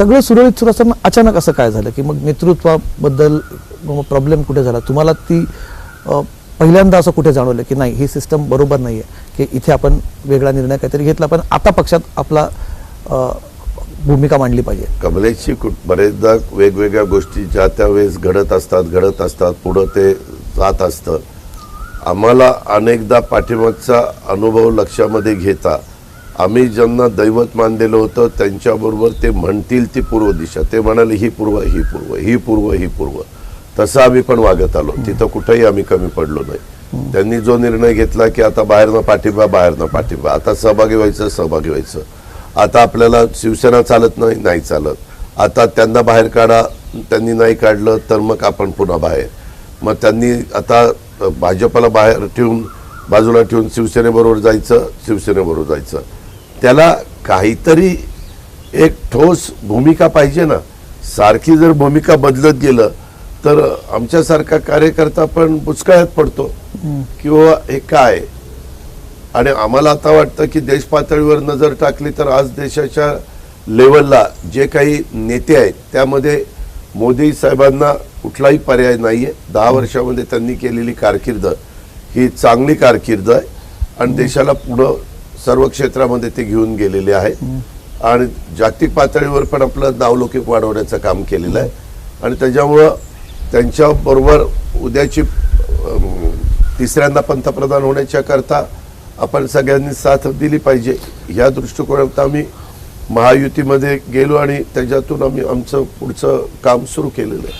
सगळं सुरळीत सुरू असताना अचानक असं काय झालं? की मग नेतृत्वाबद्दल प्रॉब्लेम कुठे झाला? तुम्हाला ती पहिल्यांदा असं कुठे जाणवलं की नाही ही सिस्टम बरोबर नाही आहे की इथे आपण वेगळा निर्णय काहीतरी घेतला पण आता पक्षात आपला भूमिका मांडली पाहिजे. कमलेशची कुठ- बरेचदा वेगवेगळ्या गोष्टी ज्या त्या वेळेस घडत असतात घडत असतात पुढं ते जात असतं. आम्हाला अनेकदा पाठीमागचा अनुभव लक्षामध्ये घेता आम्ही ज्यांना दैवत मानलेलं होतं त्यांच्याबरोबर ते म्हणतील ती पूर्व दिशा. ते म्हणाले ही पूर्व ही पूर्व ही पूर्व ही पूर्व तसं आम्ही पण वागत आलो. तिथं कुठेही आम्ही कमी पडलो नाही. त्यांनी जो निर्णय घेतला की आता बाहेरनं पाठिंबा बाहेरनं पाठिंबा. आता सहभागी व्हायचं सहभागी व्हायचं. आता आपल्याला शिवसेना चालत नाही नाही चालत. आता त्यांना बाहेर काढा त्यांनी नाही काढलं तर मग आपण पुन्हा बाहेर. मग त्यांनी आता भाजपला बाहेर ठेवून बाजूला ठेवून शिवसेनेबरोबर जायचं शिवसेनेबरोबर जायचं. त्याला काहीतरी एक ठोस भूमिका पाहिजे ना. सारखी जर भूमिका बदलत गेलं तर आमच्यासारखा कार्यकर्ता पण बुचकाळ्यात पडतो. किंवा हे काय? आणि आम्हाला आता वाटतं की देश पातळीवर नजर टाकली तर आज देशाच्या लेवलला जे काही नेते आहेत त्यामध्ये मोदी साहेबांना कुठलाही पर्याय नाहीये. दहा वर्षामध्ये त्यांनी केलेली कारकीर्द ही चांगली कारकीर्द आहे. आणि देशाला पुढं सर्व क्षेत्रामध्ये ते घेऊन गेलेले आहे आणि जागतिक पातळीवर पण आपलं नावलौकिक वाढवण्याचं काम केलेलं आहे. आणि त्याच्यामुळं त्यांच्याबरोबर उद्याची तिसऱ्यांदा पंतप्रधान होण्याच्या करता आपण सगळ्यांनी साथ दिली पाहिजे. या दृष्टिकोनात आम्ही महायुतीमध्ये गेलो आणि त्याच्यातून आम्ही आमचं पुढचं काम सुरू केलेलं आहे.